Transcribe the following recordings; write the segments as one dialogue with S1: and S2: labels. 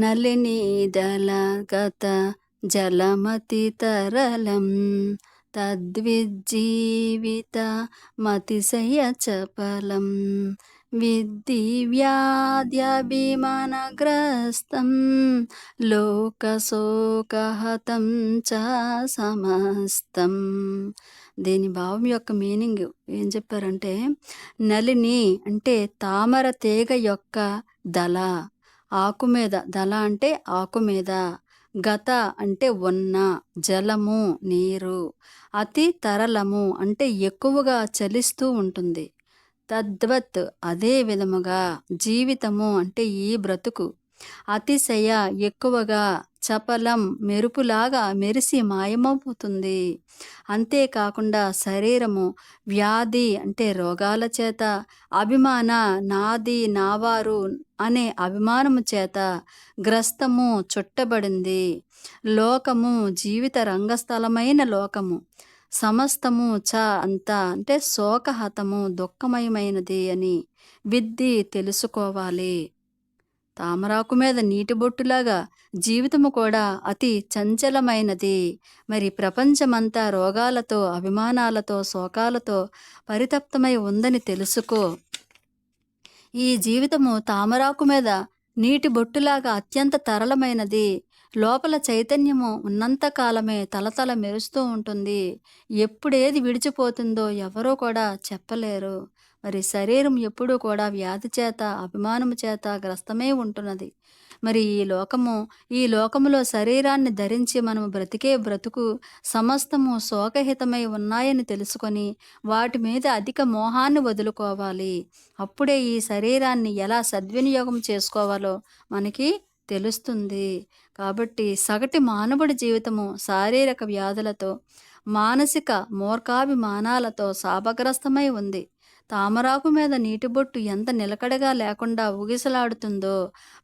S1: నళినీదళగత జలమతితరలం తద్విజ్జీవిత మతిశయ చపలం. విద్ధి వ్యాధ్యభిమానగ్రస్తం లోకశోకహతం చ సమస్తం. దీని భావం యొక్క మీనింగ్ ఏం చెప్పారంటే నలిని అంటే తామర తీగ యొక్క దళ. ఆకు మీద దళ అంటే ఆకు మీద గత అంటే ఉన్న జలము నీరు అతి తరలము అంటే ఎక్కువగా చలిస్తూ ఉంటుంది. తద్వత్ అదే విధముగా జీవితము అంటే ఈ బ్రతుకు. అతిశయ ఎక్కువగా చపలం మెరుపులాగా మెరిసి మాయమవుతుంది. అంతేకాకుండా శరీరము వ్యాధి అంటే రోగాల చేత అభిమాన నాది నావారు అనే అభిమానము చేత గ్రస్తము చుట్టబడింది. లోకము జీవిత రంగస్థలమైన లోకము. సమస్తము చ అంతా అంటే శోకహతము దుఃఖమయమైనది అని విద్ది తెలుసుకోవాలి. తామరాకు మీద నీటి బొట్టులాగా జీవితము కూడా అతి చంచలమైనది. మరి ప్రపంచమంతా రోగాలతో అభిమానాలతో శోకాలతో పరితప్తమై ఉందని తెలుసుకో. ఈ జీవితము తామరాకు మీద నీటి బొట్టులాగా అత్యంత తరలమైనది లోపల చైతన్యము ఉన్నంత కాలమే తలతల మెరుస్తూ ఉంటుంది. ఎప్పుడేది విడిచిపోతుందో ఎవరో కూడా చెప్పలేరు. మరి శరీరం ఎప్పుడూ కూడా వ్యాధి చేత అభిమానము చేత గ్రస్తమే ఉంటున్నది. మరి ఈ లోకము ఈ లోకములో శరీరాన్ని ధరించి మనము బ్రతికే బ్రతుకు సమస్తము శోకహితమై ఉన్నాయని తెలుసుకొని వాటి మీద అధిక మోహాన్ని వదులుకోవాలి. అప్పుడే ఈ శరీరాన్ని ఎలా సద్వినియోగం చేసుకోవాలో మనకి తెలుస్తుంది. కాబట్టి సగటి మానవుడి జీవితము శారీరక వ్యాధులతో మానసిక మూర్ఖాభిమానాలతో శాపగ్రస్తమై ఉంది. తామరాకు మీద నీటి బొట్టు ఎంత నిలకడగా లేకుండా ఊగిసలాడుతుందో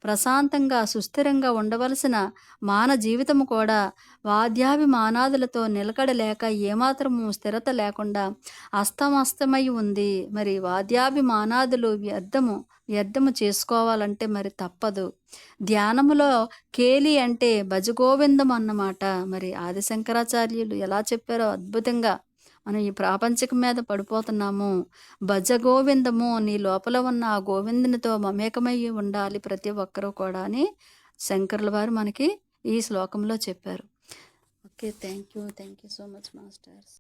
S1: ప్రశాంతంగా సుస్థిరంగా ఉండవలసిన మాన జీవితము కూడా వాద్యాభిమానాదులతో నిలకడ లేక ఏమాత్రము స్థిరత లేకుండా అస్తమస్తమై ఉంది. మరి వాద్యాభిమానాదులు వ్యర్థము వ్యర్థము చేసుకోవాలంటే మరి తప్పదు. ధ్యానములో కేలి అంటే భజగోవిందం అన్నమాట. మరి ఆదిశంకరాచార్యులు ఎలా చెప్పారో అద్భుతంగా మనం ఈ ప్రాపంచికం మీద పడిపోతున్నాము. భజ గోవిందము నీ లోపల ఉన్న ఆ గోవిందునితో మమేకమై ఉండాలి ప్రతి ఒక్కరూ కూడా అని శంకర్ల వారు మనకి ఈ శ్లోకంలో చెప్పారు. Okay thank you thank you so much masters